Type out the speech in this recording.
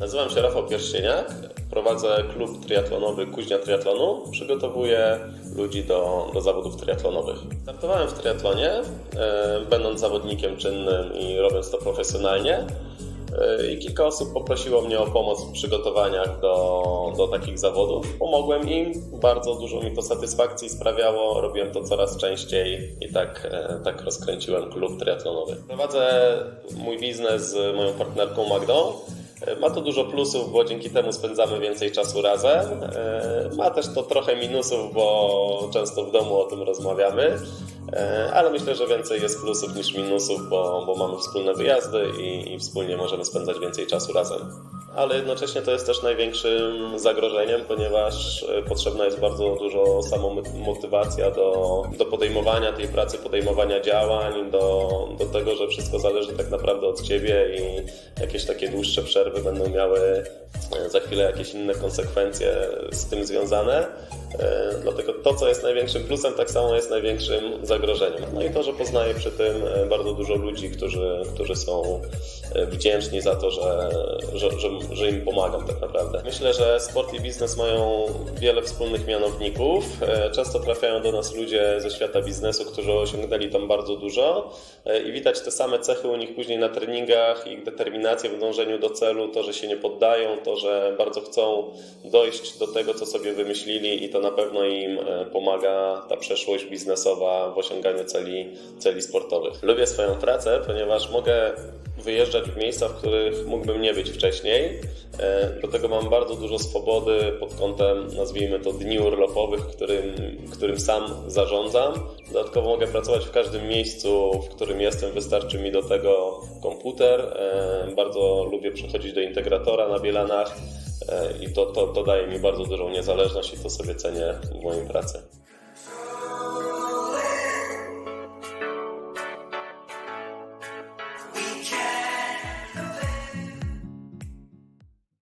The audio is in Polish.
Nazywam się Rafał Pierścieniak, prowadzę klub triatlonowy Kuźnia Triatlonu. Przygotowuję ludzi do, do zawodów triatlonowych. Startowałem w triatlonie, e, będąc zawodnikiem czynnym i robiąc to profesjonalnie. E, I kilka osób poprosiło mnie o pomoc w przygotowaniach do, do takich zawodów. Pomogłem im, bardzo dużo mi to satysfakcji sprawiało, robiłem to coraz częściej i tak, e, tak rozkręciłem klub triatlonowy. Prowadzę mój biznes z moją partnerką Magdą. E, Ma to dużo plusów, bo dzięki temu spędzamy więcej czasu razem. E, Ma też to trochę minusów, bo często w domu o tym rozmawiamy, E, ale myślę, że więcej jest plusów niż minusów, bo, bo mamy wspólne wyjazdy i, i wspólnie możemy spędzać więcej czasu razem. Ale jednocześnie to jest też największym zagrożeniem, ponieważ e, potrzebna jest bardzo dużo samomotywacja do, do podejmowania tej pracy, podejmowania działań, do, do tego, że wszystko zależy tak naprawdę od Ciebie i jakieś takie dłuższe przerwy będą miały e, za chwilę jakieś inne konsekwencje z tym związane. E, Dlatego to, co jest największym plusem, tak samo jest największym zagrożeniem. No i to, że poznaję przy tym bardzo dużo ludzi, którzy, którzy są wdzięczni za to, że, że, że, że im pomagam tak naprawdę. Myślę, że sport i biznes mają wiele wspólnych mianowników. E, Często trafiają do nas ludzie ze świata biznesu, którzy osiągnęli tam bardzo dużo e, i widać te same cechy u nich później na treningach, ich determinację w dążeniu do celu, to, że się nie poddają, to, że bardzo chcą dojść do tego, co sobie wymyślili i to na pewno im e, pomaga ta przeszłość biznesowa w osiąganiu celi, celi sportowych. Lubię swoją pracę, ponieważ mogę wyjeżdżać w miejsca, w których mógłbym nie być wcześniej. E, Do tego mam bardzo dużo swobody pod kątem, nazwijmy to, dni urlopowych, którym, którym sam zarządzam. Dodatkowo mogę pracować w każdym miejscu, w którym jestem, wystarczy mi do tego komputer. E, Bardzo lubię przechodzić do integratora na Bielanach e, i to, to, to daje mi bardzo dużą niezależność i to sobie cenię w mojej pracy.